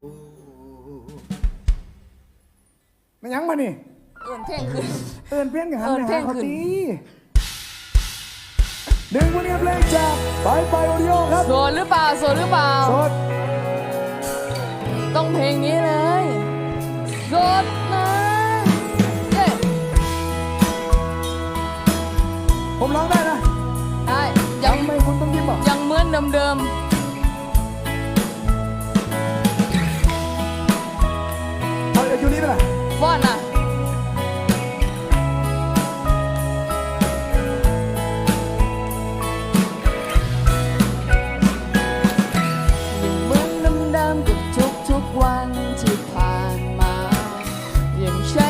ไม่ยั้งมานี่เอินเพลงขึ้น เอินเพี้ยนกันหันเอิ้นไปเพี้หายนเขาขึ้น ตีหนึ่งวันนี้เพลงจากไปไปโอริโอครับ โสดหรือเปล่าโสดหรือเปล่า สด ต้องเพลงนี้เลย เอาเอายูนี้ไปล่ะๆว่าน่ะยังเหมือนเดิมๆกับทุกๆวันที่ผ่านมายังใช้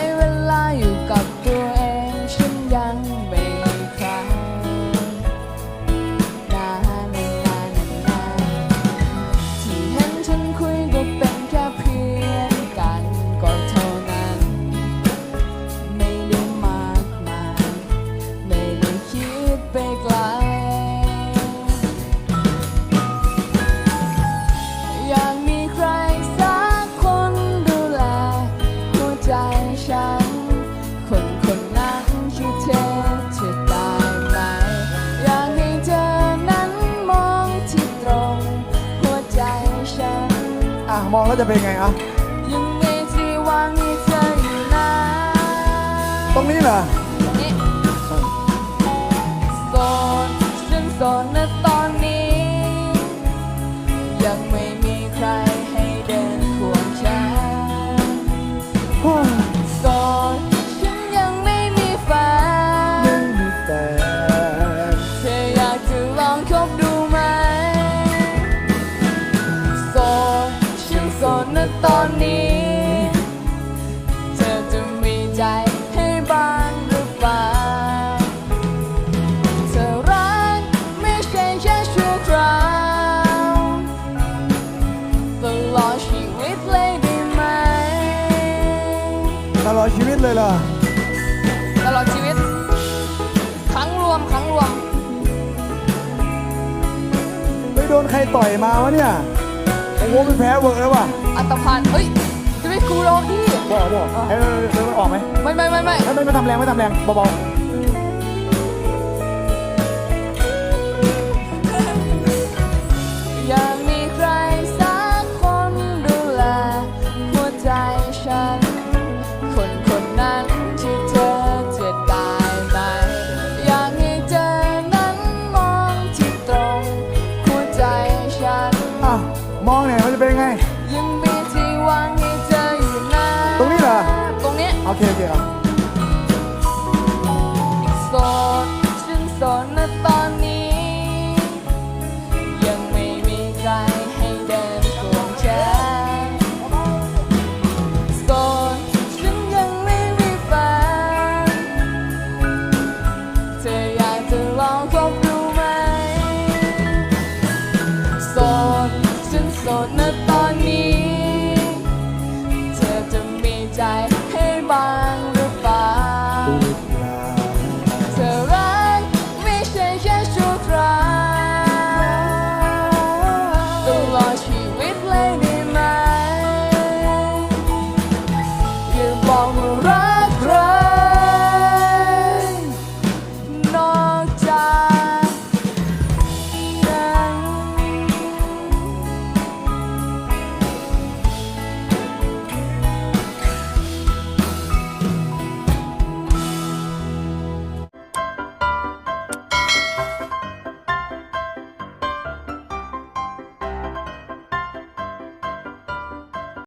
ฉันอะมองแล้วจะเป็นไงอะยังไงที่วางให้เธออยู่นะตรงนี้เหรอ ดนะตอนนี้ เธอจะมีใจให้บ้างหรือเปล่า เธอรักไม่ใช่แค่ชั่วคราวตลอดชีวิตเลยได้ไหม ตลอดชีวิตเลยเหรอตลอดชีวิต ครั้งรวมครั้งรวม ไปโดนใครต่อยมาวะเนี่ย โอ้โหเป็นแพ้เวิร์กแล้วว่ะ อัตภานเฮ้ยจะไม่ครูร้องที่บอกบอกให้เราเราออกไหมไม่ไม่ไม่ไม่ไม่ไม่ไม่ทำแรงไม่ทำแรงเบาอยากมีใครสักคนดูแลหัวใจฉัน คนคนนั้นที่เธอจะได้ไหมอยากให้เธอนั้นมองที่ตรงหัวใจฉันๆอะมองเนี่ยมันจะเป็นยังไง ยังมี ที่วา